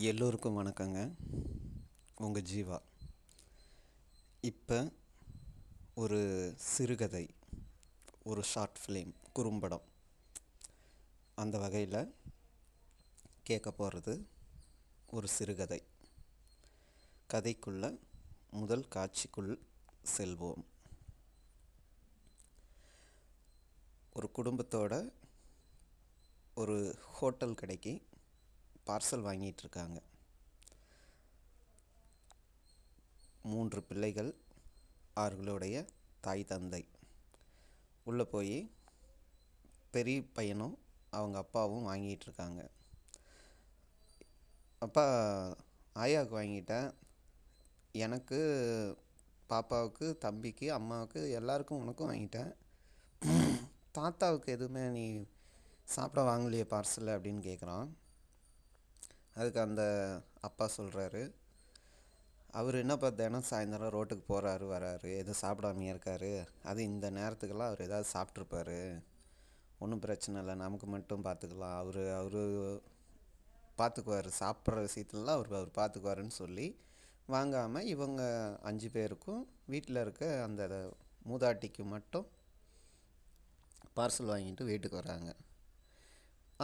எல்லோருக்கும் வணக்கங்க. உங்கள் ஜீவா. இப்போ ஒரு சிறுகதை ஒரு ஷார்ட் ஃபிலிம் குறும்படம் அந்த வகையில் கேட்க போகிறது ஒரு சிறுகதை. கதைக்குள்ள முதல் காட்சிக்குள் செல்வோம். ஒரு குடும்பத்தோட ஒரு ஹோட்டல் கடைக்கு பார்சல் வாங்கிட்டு இருக்காங்க மூன்று பிள்ளைகள் அவர்களுடைய தாய் தந்தை. உள்ளே போய் பெரிய பையனும் அவங்க அப்பாவும் வாங்கிட்டு இருக்காங்க அப்பா ஆயாவுக்கு வாங்கிட்டேன். எனக்கு பாப்பாவுக்கு தம்பிக்கு அம்மாவுக்கு எல்லாருக்கும் உனக்கும் வாங்கிட்டேன். தாத்தாவுக்கு எதுவுமே நீ சாப்பிட வாங்கலையே பார்சல் அப்படின்னு கேட்குறான். அதுக்கு அந்த அப்பா சொல்கிறாரு அவர் என்னப்பா தினம் சாயந்தரம் ரோட்டுக்கு போகிறாரு வராரு. எதுவும் சாப்பிடாமையே இருக்காரு. அது இந்த நேரத்துக்கெல்லாம் அவர் ஏதாவது சாப்பிட்ருப்பாரு ஒன்றும் பிரச்சனை இல்லை. நமக்கு மட்டும் பார்த்துக்கலாம். அவர் அவர் பார்த்துக்குவார். சாப்பிட்ற விஷயத்துலலாம் அவர் அவர் பார்த்துக்குவாருன்னு சொல்லி வாங்காமல் இவங்க அஞ்சு பேருக்கும் வீட்டில் இருக்க அந்த மூதாட்டிக்கு மட்டும் பார்சல் வாங்கிட்டு வீட்டுக்கு வராங்க.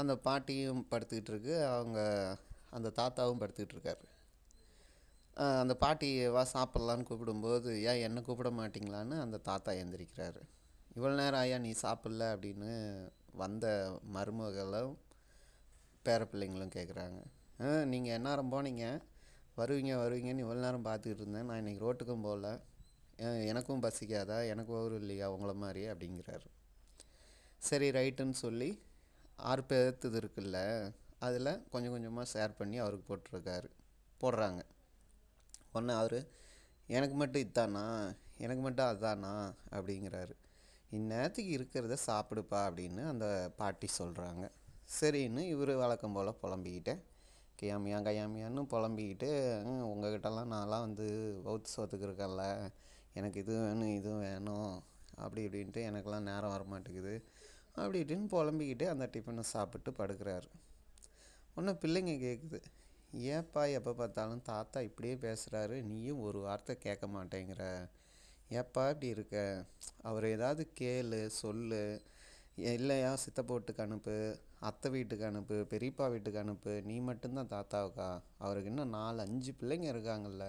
அந்த பாட்டியும் படுத்துக்கிட்டு இருக்கு. அவங்க அந்த தாத்தாவும் படுத்துக்கிட்டு இருக்காரு அந்த பாட்டி வா சாப்பிட்லான்னு கூப்பிடும்போது ஏன் என்னை கூப்பிட மாட்டிங்களான்னு அந்த தாத்தா எந்திரிக்கிறாரு. இவ்வளோ நேரம் ஐயா நீ சாப்பிட்ல அப்படின்னு வந்த மருமகளும் பேர பிள்ளைங்களும் கேட்குறாங்க நீங்கள் எந்நேரம் போனீங்க? வருவீங்க வருவீங்கன்னு இவ்வளோ நேரம் பார்த்துக்கிட்டு இருந்தேன். நான் இன்றைக்கி ரோட்டுக்கும் போகல. எனக்கும் பசிக்காதா? எனக்கு ஒரு இல்லையா? உங்களை மாதிரி அப்படிங்கிறாரு. சரி ரைட்டுன்னு சொல்லி ஆறு பேர்த்துது இருக்குல்ல. அதில் கொஞ்சம் கொஞ்சமாக ஷேர் பண்ணி அவருக்கு போட்டிருக்காரு. போடுறாங்க. உடனே அவர் எனக்கு மட்டும் இதானா? எனக்கு மட்டும் அதானா? அப்படிங்கிறாரு. இந்நேரத்துக்கு இருக்கிறத சாப்பிடுப்பா அப்படின்னு அந்த பாட்டி சொல்கிறாங்க சரின்னு இவர் வழக்கம் போல் புலம்பிக்கிட்டேன். கையாமியா கையாமியான்னு புலம்பிக்கிட்டு "ம், உங்ககிட்டலாம் நான்லாம் வந்து வவுத்து சோத்துக்கு எனக்கு இது வேணும் இது வேணும். அப்படி இப்படின்ட்டு எனக்கெல்லாம் நேரம் வர மாட்டேங்குது அப்படி இப்படின்னு புலம்பிக்கிட்டு அந்த டிஃபனை சாப்பிட்டு படுக்கிறாரு. ஒன்று பிள்ளைங்க கேட்குது ஏப்பா எப்போ பார்த்தாலும் தாத்தா இப்படியே பேசுகிறாரு நீயும் ஒரு வார்த்தை கேட்க மாட்டேங்கிற. ஏப்பா இப்படி இருக்க? அவர் ஏதாவது கேளு சொல்லு. இல்லையா சித்தப்பா வீட்டுக்கு அனுப்பு அத்தை வீட்டுக்கு அனுப்பு பெரியப்பா வீட்டுக்கு அனுப்பு. நீ மட்டும்தான் தாத்தாவுக்கா? அவருக்கு இன்னும் நாலு அஞ்சு பிள்ளைங்க இருக்காங்கல்ல.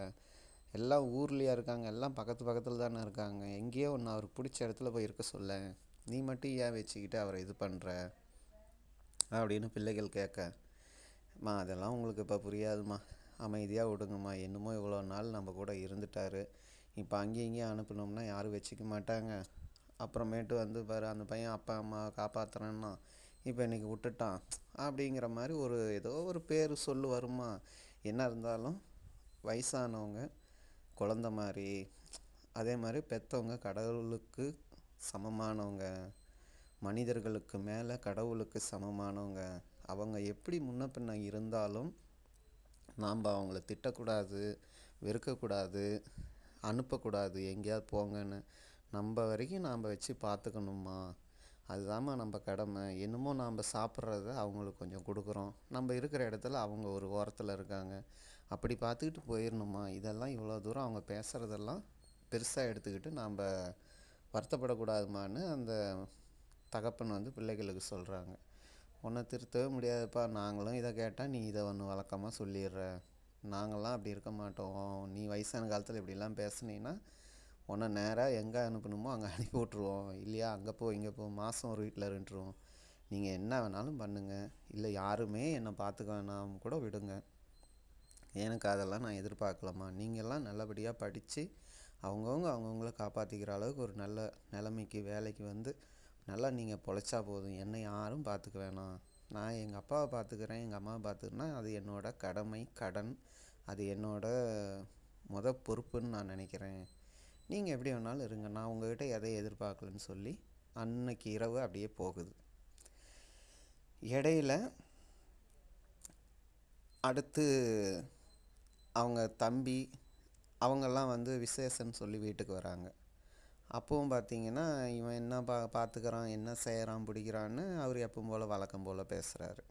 எல்லாம் ஊர்லேயா இருக்காங்க எல்லாம் பக்கத்து பக்கத்தில் தானே இருக்காங்க. எங்கேயோ ஒன்று அவருக்கு பிடிச்ச இடத்துல போய் இருக்க சொல்ல. நீ மட்டும் ஏன் வச்சுக்கிட்டு அவரை இது பண்ணுற அப்படின்னு பிள்ளைகள் கேட்க. அம்மா அதெல்லாம் உங்களுக்கு இப்போ புரியாதும்மா அமைதியாக விடுங்கம்மா. என்னமோ இவ்வளோ நாள் நம்ம கூட இருந்துட்டாரு. இப்போ அங்கேயும் இங்கேயும் அனுப்பினோம்னா யாரும் வச்சுக்க மாட்டாங்க. அப்புறமேட்டு வந்து பாரு அந்த பையன் அப்பா அம்மா காப்பாற்றுறேன்னா இப்போ இன்னைக்கு விட்டுட்டான் அப்படிங்கிற மாதிரி ஒரு ஏதோ ஒரு பேர் சொல்லு வருமா என்ன இருந்தாலும் வயசானவங்க குழந்த மாதிரி அதே மாதிரி பெற்றவங்க கடவுளுக்கு சமமானவங்க மனிதர்களுக்கு மேலே கடவுளுக்கு சமமானவங்க அவங்க எப்படி முன்ன பின்ன இருந்தாலும் நாம் அவங்கள திட்டக்கூடாது வெறுக்கக்கூடாது அனுப்பக்கூடாது எங்கேயாவது போங்கன்னு நம்ம வரைக்கும் நாம் வச்சு பார்த்துக்கணுமா? அதுதாம்மா நம்ம கடமை. என்னமோ நாம் சாப்பிட்றத அவங்களுக்கு கொஞ்சம் கொடுக்குறோம். நம்ம இருக்கிற இடத்துல அவங்க ஒரு ஓரத்தில் இருக்காங்க. அப்படி பார்த்துக்கிட்டு போயிடணுமா? இதெல்லாம் இவ்வளோ தூரம் அவங்க பேசுகிறதெல்லாம் பெருசாக எடுத்துக்கிட்டு நாம் வருத்தப்படக்கூடாதுமான்னு அந்த தகப்பன் வந்து பிள்ளைகளுக்கு சொல்கிறாங்க உன்னை திருத்தவே முடியாதுப்பா. நாங்களும் இதை கேட்டால் நீ இதை ஒன்று வழக்கமாக சொல்லிடுற. நாங்களாம் அப்படி இருக்க மாட்டோம். நீ வயசான காலத்தில் இப்படிலாம் பேசுனீன்னா உன்னை நேராக எங்கே அனுப்பணுமோ அங்கே அனுப்பி விட்ருவோம் இல்லையா? அங்கே போ இங்கே போ. மாதம் ஒரு வீட்டில் இருந்துருவோம். நீங்கள் என்ன வேணாலும் பண்ணுங்கள் இல்லை யாருமே என்னை பார்த்துக்க வேணாம். கூட விடுங்க. எனக்கு அதெல்லாம் நான் எதிர்பார்க்கலாமா நீங்கள்லாம் நல்லபடியாக படித்து அவங்கவுங்க அவங்கவுங்கள காப்பாற்றிக்கிற அளவுக்கு ஒரு நல்ல நிலைமைக்கு வேலைக்கு வந்து நல்லா நீங்கள் பொழைச்சா போதும். என்னை யாரும் பார்த்துக்க வேணாம். நான் எங்கள் அப்பாவை பார்த்துக்கிறேன் எங்கள் அம்மாவை பார்த்துக்கிறேன்னா அது என்னோட கடமை கடன். அது என்னோடய முத பொறுப்புன்னு நான் நினைக்கிறேன். நீங்கள் எப்படி வேணாலும் இருங்க. நான் உங்ககிட்ட எதை எதிர்பார்க்கலன்னு சொல்லி அன்னைக்கு இரவு அப்படியே போகுது. இடையில அடுத்து அவங்க தம்பி அவங்கெல்லாம் வந்து விசேஷன்னு சொல்லி வீட்டுக்கு வராங்க. அப்பவும் பார்த்தீங்கன்னா இவன் என்ன பா பார்த்துக்கிறான் என்ன செய்கிறான் பிடிக்கிறான்னு அவர் எப்பவும் போல் வழக்கம் போல் பேசுகிறாரு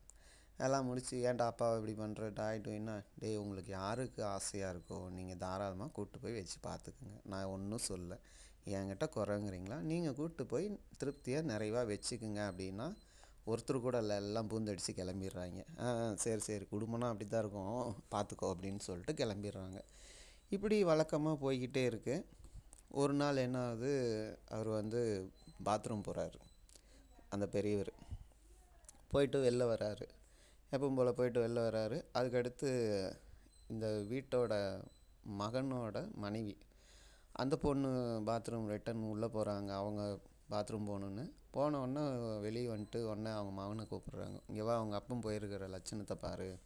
எல்லாம் முடித்து ஏன்டா அப்பாவை இப்படி பண்ணுற டாய்ட்டுன்னா டேய் உங்களுக்கு யாருக்கு ஆசையாக இருக்கோ நீங்கள் தாராளமாக கூப்பிட்டு போய் வச்சு பார்த்துக்குங்க நான் ஒன்றும் சொல்ல. என்கிட்ட குறைங்கிறீங்களா? நீங்கள் கூப்பிட்டு போய் திருப்தியாக நிறைவாக வச்சுக்குங்க அப்படின்னா ஒருத்தர் கூட இல்லை எல்லாம் பூந்தடிச்சு கிளம்பிடுறாங்க. ஆ சரி சரி குடும்பம்னா அப்படி தான் இருக்கும். பார்த்துக்கோ அப்படின்னு சொல்லிட்டு கிளம்பிடுறாங்க. இப்படி வழக்கமாக போய்கிட்டே இருக்குது ஒரு நாள் என்ன ஆகுது? அவர் வந்து பாத்ரூம் போகிறாரு அந்த பெரியவர். போயிட்டு வெளில வராரு. எப்பவும் போல் போயிட்டு வெளில வராரு. அதுக்கடுத்து இந்த வீட்டோட மகனோட மனைவி. அந்த பொண்ணு பாத்ரூம் ரிட்டன் உள்ளே போகிறாங்க அவங்க பாத்ரூம் போகணுன்னு போன உடனே வெளியே வந்துட்டு உடனே அவங்க மகனை கூப்பிட்றாங்க. இங்கேவா அவங்க அப்பம் போயிருக்கிற லட்சணத்தை பாரு.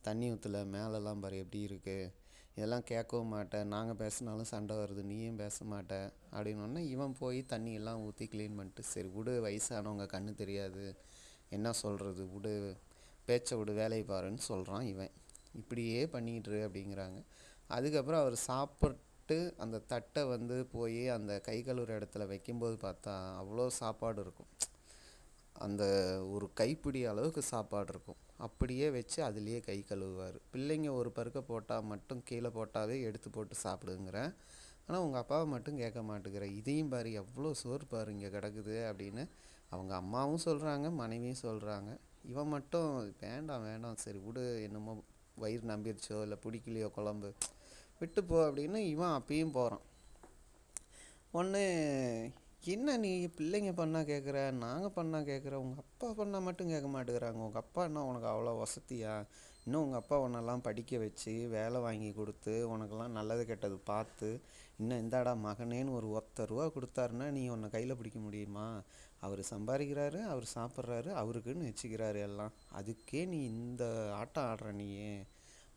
தண்ணி ஊற்றல மேலெல்லாம் பாரு எப்படி இருக்குது இதெல்லாம் கேட்கவும் மாட்டேன். நாங்கள் பேசினாலும் சண்டை வருது. நீயும் பேச மாட்ட. அப்படின்னு இவன் போய் தண்ணி எல்லாம் ஊற்றி க்ளீன் பண்ணிட்டு சரி விடு வயசானவங்க கண்ணு தெரியாது. என்ன சொல்கிறது விடு பேச்சை விடு வேலையை பாருன்னு சொல்கிறான் இவன். இப்படியே பண்ணிக்கிட்டு அப்படிங்கிறாங்க. அதுக்கப்புறம் அவர் சாப்பிட்டு அந்த தட்டை வந்து போய் அந்த கை கழுவுற இடத்துல வைக்கும்போது பார்த்தா அவ்வளோ சாப்பாடு இருக்கும். அந்த ஒரு கைப்பிடி அளவுக்கு சாப்பாடு இருக்கும். அப்படியே வச்சு அதுலேயே கை கழுவுவார். பிள்ளைங்க ஒரு பருக்க போட்டால் மட்டும் கீழே போட்டாவே எடுத்து போட்டு சாப்பிடுங்கிறேன். ஆனால் உங்கள் அப்பாவை மட்டும் கேட்க மாட்டேங்கிற இதையும் பாரு எவ்வளோ சோறு பாரு இங்கே கிடக்குது அப்படின்னு அவங்க அம்மாவும் சொல்கிறாங்க மனைவியும் சொல்கிறாங்க இவன் மட்டும் வேண்டாம் வேண்டாம் சரி விடு என்னமோ வயிறு நம்பிருச்சோ இல்லை பிடிக்கலையோ குழம்பு விட்டு போ அப்படின்னு இவன் அப்பயும் போகிறான் ஒன்று என்ன நீ பிள்ளைங்க பண்ணால் கேட்குற நாங்கள் பண்ணால் கேட்குற உங்கள் அப்பா பண்ணால் மட்டும் கேட்க மாட்டேங்கிறாங்க. உங்கள் அப்பா என்ன உனக்கு அவ்வளோ வசதியா? இன்னும் உங்கள் அப்பா உன்னெல்லாம் படிக்க வச்சு வேலை வாங்கி கொடுத்து உனக்கெல்லாம் நல்லது கெட்டது பார்த்து இன்னும் இந்தாடா மகனேன்னு ஒரு ஒத்த ரூபா கொடுத்தாருன்னா நீ உன்னை கையில் பிடிக்க முடியுமா? அவர் சம்பாதிக்கிறாரு அவர் சாப்பிட்றாரு அவருக்குன்னு வச்சுக்கிறாரு எல்லாம். அதுக்கே நீ இந்த ஆட்டம் ஆடுற நீயே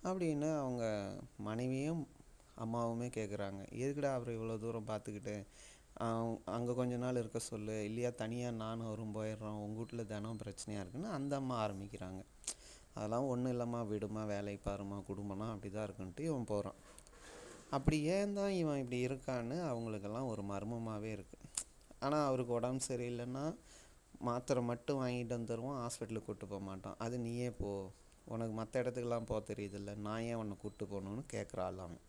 அப்படின்னு அவங்க மனைவியும் அம்மாவுமே கேட்குறாங்க எதுக்குடா அவர் இவ்வளோ தூரம் பார்த்துக்கிட்டு? அங்கே கொஞ்ச நாள் இருக்க சொல்லு. இல்லையா தனியாக நானும் அவரும் போயிடுறோம். உங்கள் வீட்டில் தினம் பிரச்சனையாக இருக்குன்னு அந்த அம்மா ஆரம்பிக்கிறாங்க. அதெல்லாம் ஒன்றும் இல்லைம்மா விடுமா வேலை பாருமா குடும்பம்னா அப்படி தான் இருக்குன்ட்டு இவன் போகிறான் அப்படி ஏன் தான் இவன் இப்படி இருக்கான்னு அவங்களுக்கெல்லாம் ஒரு மர்மமாகவே இருக்குது ஆனால் அவருக்கு உடம்பு சரியில்லைன்னா மாத்திரை மட்டும் வாங்கிட்டு வந்துடுவோம் ஹாஸ்பிட்டலுக்கு கூப்பிட்டு போக மாட்டான். அது நீயே போ. உனக்கு மற்ற இடத்துக்கெல்லாம் போக தெரியுதில்ல. நான் ஏன் உன்னை கூப்பிட்டு போகணுன்னு கேட்குறாள் அவன்.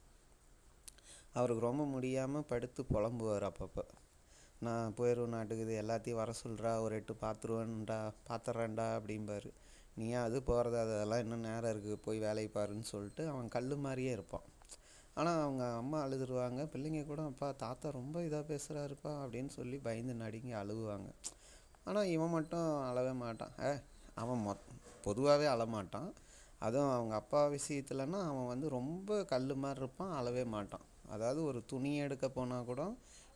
அவருக்கு ரொம்ப முடியாமல் படுத்து புலம்புவார் அப்பப்போ. நான் போயிடுவேன் நாட்டுக்கு இது எல்லாத்தையும் வர சொல்கிறா ஒரு எட்டு பார்த்துருவேன்டா பார்த்துட்றேன்டா அப்படிம்பாரு. நீ அது போகிறது அதெல்லாம் இன்னும் நேரம் இருக்குது போய் வேலையை பாருன்னு சொல்லிட்டு அவன் கல் மாதிரியே இருப்பான். ஆனால் அவங்க அம்மா அழுதுருவாங்க. பிள்ளைங்க கூட அப்பா தாத்தா ரொம்ப இதாக பேசுகிறாருப்பா அப்படின்னு சொல்லி பயந்து நடுங்கி அழுவாங்க ஆனால் இவன் மட்டும் அழவே மாட்டான். ஏ அவன் மொ பொதுவாகவே அழமாட்டான். அதுவும் அவங்க அப்பா விஷயத்துலன்னா அவன் வந்து ரொம்ப கல் மாதிரி இருப்பான் அழவே மாட்டான். அதாவது ஒரு துணி எடுக்க போனால் கூட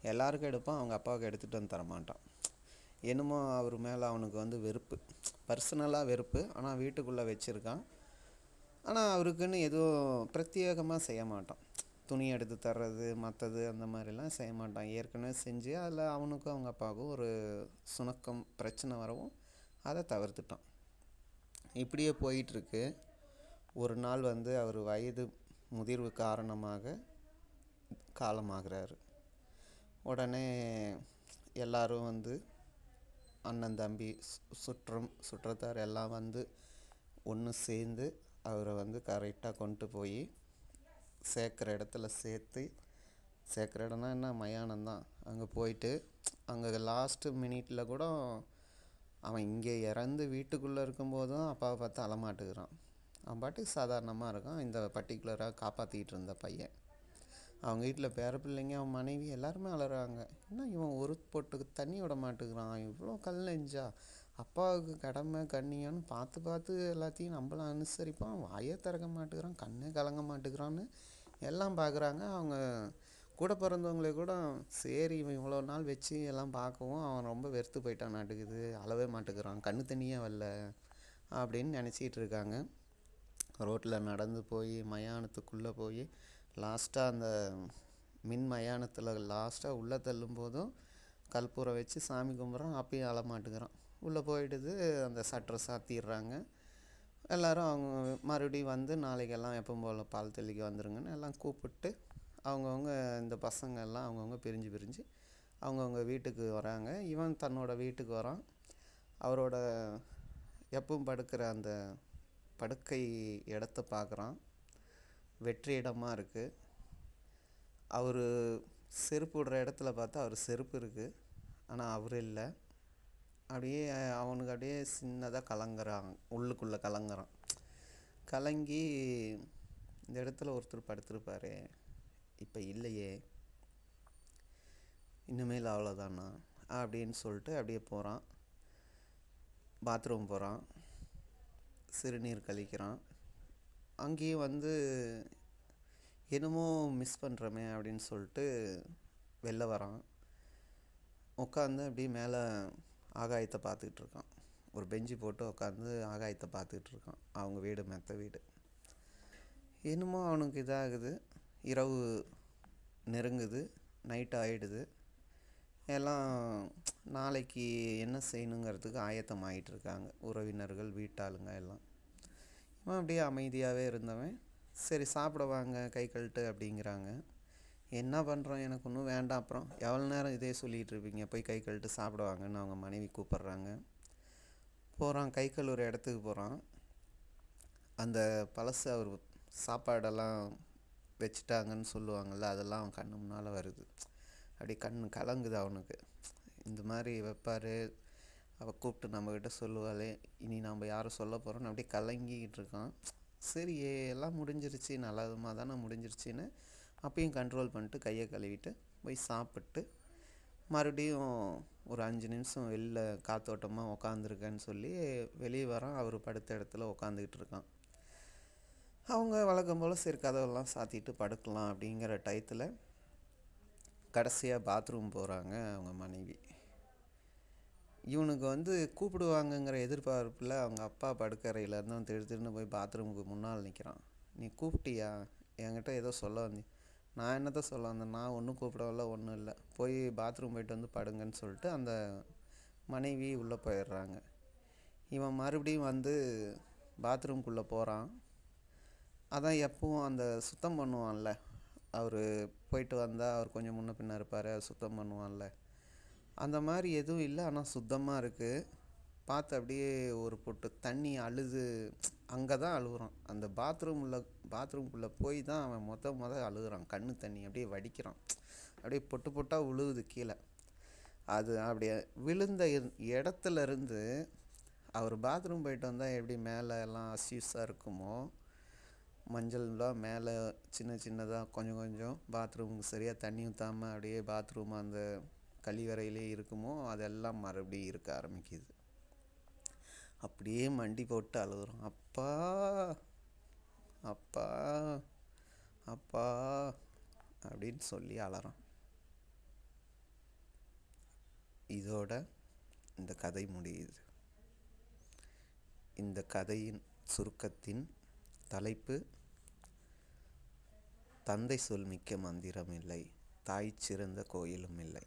எல்லாருக்கும் எடுப்பான் அவங்க அப்பாவுக்கு எடுத்துகிட்டு வந்து தரமாட்டான். என்னமோ அவர் மேலே அவனுக்கு வந்து வெறுப்பு. பர்சனலாக வெறுப்பு. ஆனால் வீட்டுக்குள்ளே வச்சுருக்கான். ஆனால் அவருக்குன்னு எதுவும் பிரத்யேகமாக செய்ய மாட்டான். துணி எடுத்து தர்றது மற்றது அந்த மாதிரிலாம் செய்ய மாட்டான். ஏற்கனவே செஞ்சு அதில் அவனுக்கும் அவங்க அப்பாவுக்கும் ஒரு சுணக்கம் பிரச்சனை வரவும் அதை தவிர்த்துட்டான். இப்படியே போயிட்டுருக்கு ஒரு நாள் வந்து அவர் வயது முதிர்வு காரணமாக காலமாகிறாரு. உடனே எல்லாரும் வந்து அண்ணன் தம்பி சு- சுற்றம் சுற்றத்தார் எல்லாம் வந்து ஒன்று சேர்ந்து அவரை வந்து கரெக்டாக கொண்டு போய் சேர்க்குற இடத்துல சேர்த்து சேர்க்குற இடம்னா என்ன? மயானம் தான். அங்கே போயிட்டு அங்கே லாஸ்ட்டு மினிட்ல கூட அவன் இங்கே இறந்து வீட்டுக்குள்ளே இருக்கும்போதும் அப்பாவை பார்த்து அலமாட்டுக்கிறான் அவன் பாட்டுக்கு சாதாரணமாக இருக்கான். இந்த பர்டிகுலராக காப்பாற்றிக்கிட்டு இருந்த பையன். அவங்க வீட்டில் பேர பிள்ளைங்க அவன் மனைவி எல்லாருமே அலறாங்க. என்ன இவன் ஒரு பொட்டுக்கு தண்ணி விட மாட்டேங்கிறான்? இவ்வளோ கல் நெஞ்சா? அப்பாவுக்கு கடமை கண்ணியம்னு பார்த்து பார்த்து எல்லாத்தையும் நம்மளும் அனுசரிப்பான். வாயே திறக்க மாட்டேங்கிறான் கண்ணே கலங்க மாட்டேங்கிறான்னு எல்லாம் பார்க்குறாங்க. அவங்க கூட பிறந்தவங்களே கூட சரி இவன் இவ்வளோ நாள் வச்சு எல்லாம் பார்க்கவும் அவன் ரொம்ப வெறுத்து போயிட்டான் நாட்டுக்குது அழவே மாட்டேங்கிறான் கண்ணு தண்ணியே வரல அப்படின்னு நினச்சிக்கிட்டு இருக்காங்க. ரோட்டில் நடந்து போய் மயானத்துக்குள்ளே போய் லாஸ்ட்டாக அந்த மின் மயானத்தில் லாஸ்ட்டாக உள்ளே தள்ளும் போதும் வச்சு சாமி கும்பிட்றோம் அப்பயும் அழமாட்டுக்கிறான் உள்ளே போயிடுது அந்த சட்டரை சாத்திடுறாங்க. எல்லோரும் அவங்க மறுபடியும் வந்து நாளைக்கெல்லாம் எப்பவும் போல் பால் தெளிக்க வந்துருங்கன்னு எல்லாம் கூப்பிட்டு அவங்கவுங்க இந்த பசங்க எல்லாம் அவங்கவுங்க பிரிஞ்சு பிரிஞ்சு அவங்கவுங்க வீட்டுக்கு வராங்க. இவன் தன்னோட வீட்டுக்கு வரான். அவரோட எப்பவும் படுக்கிற அந்த படுக்கை இடத்த பார்க்குறான். வெற்றிடமாக இருக்குது அவர் செருப்பு விடுற இடத்துல பார்த்தா அவர் செருப்பு இருக்குது ஆனால் அவர் இல்லை. அப்படியே அவனுக்கு அப்படியே சின்னதாக கலங்குறான் உள்ளுக்குள்ளே கலங்குறான். கலங்கி இந்த இடத்துல ஒருத்தர் படுத்துருப்பார். இப்போ இல்லையே. இனிமேல் அவ்வளோதானா அப்படின்னு சொல்லிட்டு அப்படியே போகிறான் பாத்ரூம் போகிறான் சிறுநீர் கழிக்கிறான். அங்கேயும் வந்து என்னமோ மிஸ் பண்ணுறோமே அப்படின்னு சொல்லிட்டு வெளில வரான். உட்காந்து அப்படியே மேலே ஆகாயத்தை பார்த்துக்கிட்டு இருக்கான். ஒரு பெஞ்சு போட்டு உட்காந்து ஆகாயத்தை பார்த்துக்கிட்டு இருக்கான். அவங்க வீடு மெத்த வீடு. என்னமோ அவனுக்கு இதாகுது. இரவு நெருங்குது. நைட் ஆகிடுது எல்லாம் நாளைக்கு என்ன செய்யணுங்கிறதுக்கு ஆயத்தம் ஆகிட்டு இருக்காங்க. உறவினர்கள் வீட்டாளுங்க எல்லாம். அப்படியே அமைதியாகவே இருந்தவன். சரி சாப்பிட வாங்க கை கழுட்டு அப்படிங்கிறாங்க. என்ன பண்ணுறோம் எனக்கு ஒன்றும் வேண்டாம். அப்புறம் எவ்வளோ நேரம் இதே சொல்லிகிட்டு இருப்பீங்க? போய் கை கழுட்டு சாப்பிட வாங்கன்னு அவங்க மனைவி கூப்பிட்றாங்க. போகிறான் கை கழுவுற இடத்துக்கு போகிறான் அந்த பழசு அவர் சாப்பாடெல்லாம் வச்சுட்டாங்கன்னு சொல்லுவாங்கள்ல அதெல்லாம் அவன் கண்ணு முன்னால் வருது. அப்படியே கண் கலங்குது அவனுக்கு. இந்த மாதிரி வைப்பார். அவள் கூப்பிட்டு நம்மக்கிட்ட சொல்லுவாளே இனி நம்ம யாரும் சொல்ல போகிறோன்னு அப்படியே கலங்கிக்கிட்டு இருக்கான். சரி எல்லாம் முடிஞ்சிருச்சு நல்ல விதமாக தானே முடிஞ்சிருச்சின்னு அப்பயும் கண்ட்ரோல் பண்ணிட்டு கையை கழுவிட்டு போய் சாப்பிட்டு மறுபடியும் ஒரு அஞ்சு நிமிஷம் வெளில காத்தோட்டமாக உக்காந்துருக்கேன்னு சொல்லி வெளியே வரான். அவர் படுத்த இடத்துல உக்காந்துக்கிட்டு இருக்கான். அவங்க வழக்கம் போல் சரி கதவெல்லாம் சாத்திட்டு படுக்கலாம் அப்படிங்கிற டயத்தில் கடைசியாக பாத்ரூம் போகிறாங்க அவங்க மனைவி. இவனுக்கு வந்து கூப்பிடுவாங்கங்கிற எதிர்பார்ப்பில் அவங்க அப்பா படுக்கறையிலேருந்து அவன் திரு திருன்னு போய் பாத்ரூமுக்கு முன்னால் நிற்கிறான் நீ கூப்பிட்டியா? என்கிட்ட ஏதோ சொல்ல வந்தி நான் என்னத்த சொல்ல வந்தேன்? நான் ஒன்றும் கூப்பிடவில்ல ஒன்றும் இல்லை. போய் பாத்ரூம் போயிட்டு வந்து படுங்கன்னு சொல்லிட்டு அந்த மனைவி உள்ளே போயிடுறாங்க. இவன் மறுபடியும் வந்து பாத்ரூம்குள்ளே போகிறான் அதான் எப்பவும் அந்த சுத்தம் பண்ணுவான்ல. அவர் போயிட்டு வந்தால் அவர் கொஞ்சம் முன்ன பின்ன இருப்பார் சுத்தம் பண்ணுவான்ல. அந்த மாதிரி எதுவும் இல்லை. ஆனால் சுத்தமாக இருக்குது பார்த்து அப்படியே ஒரு பொட்டு தண்ணி அழுது அங்கே தான் அழுகுறான். அந்த பாத்ரூமில் பாத்ரூம்குள்ளே போய் தான் அவன் மொத்த மொதல் அழுகுறான். கண்ணு தண்ணி அப்படியே வடிக்கிறான். அப்படியே பொட்டு பொட்டாக விழுவுது கீழே. அது அப்படியே விழுந்த இடத்துல இருந்து அவர் பாத்ரூம் போயிட்டு வந்தால் எப்படி மேலே எல்லாம் அசியூஸாக இருக்குமோ மஞ்சள்லாம் மேலே சின்ன சின்னதாக கொஞ்சம் கொஞ்சம் பாத்ரூமுக்கு சரியாக தண்ணி ஊற்றாமல் அப்படியே பாத்ரூம் அந்த கழிவறையிலே இருக்குமோ அதெல்லாம் மறுபடியும் இருக்க ஆரம்பிக்குது. அப்படியே மண்டி போட்டு அழுகுறோம். அப்பா அப்பா அப்பா அப்படின்னு சொல்லி அலறான் இதோட இந்த கதை முடியுது. இந்த கதையின் சுருக்கத்தின் தலைப்பு தந்தை சொல் மிக்க மந்திரம் இல்லை தாய் சிறந்த கோயிலும் இல்லை.